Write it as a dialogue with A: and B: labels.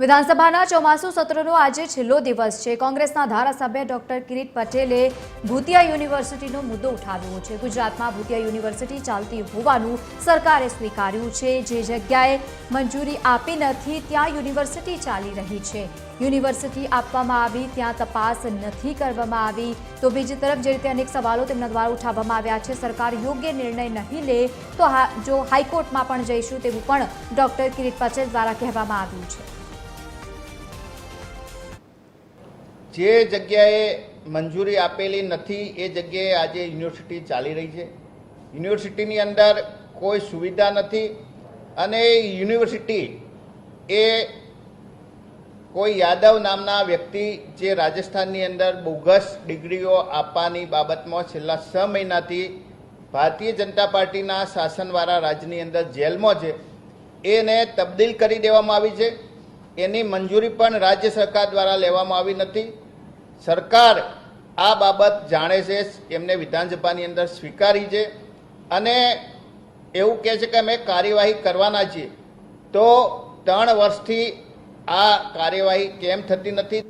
A: વિધાનસભાના ચોમાસુ સત્રનો આજે છેલ્લો દિવસ છે. કોંગ્રેસના ધારાસભ્ય ડોક્ટર કિરીટ પટેલે ભૂતિયા યુનિવર્સિટીનો મુદ્દો ઉઠાવ્યો છે. ગુજરાતમાં ભૂતિયા યુનિવર્સિટી ચાલતી હોવાનું સરકારે સ્વીકાર્યું છે. જે જગ્યાએ મંજૂરી આપી નથી, ત્યાં યુનિવર્સિટી ચાલી રહી છે. યુનિવર્સિટી આપવામાં આવી, ત્યાં તપાસ નથી કરવામાં આવી. તો બીજી તરફ જે રીતે અનેક સવાલો તેમના દ્વારા ઉઠાવવામાં આવ્યા છે. સરકાર યોગ્ય નિર્ણય નહીં લે, તો જો હાઈકોર્ટમાં પણ જઈશું તેવું પણ ડોક્ટર કિરીટ પટેલ દ્વારા કહેવામાં આવ્યું છે.
B: જે જગ્યાએ મંજૂરી આપેલી નથી, એ જગ્યાએ આજે યુનિવર્સિટી ચાલી રહી છે. યુનિવર્સિટીની અંદર કોઈ સુવિધા નથી અને યુનિવર્સિટી એ કોઈ યાદવ નામના વ્યક્તિ જે રાજસ્થાનની અંદર બોગસ ડિગ્રીઓ આપવાની બાબતમાં છેલ્લા છ મહિનાથી ભારતીય જનતા પાર્ટીના શાસનવાળા રાજ્યની અંદર જેલમાં છે. એને તબદીલ કરી દેવામાં આવી છે. એની મંજૂરી પણ રાજ્ય સરકાર દ્વારા લેવામાં આવી નથી. સરકાર આ બાબત જાણે છે, એમને વિધાનસભાની અંદર સ્વીકારી છે અને એવું કહે છે કે અમે કાર્યવાહી કરવાના છીએ. તો ત્રણ વર્ષથી આ કાર્યવાહી કેમ થતી નથી?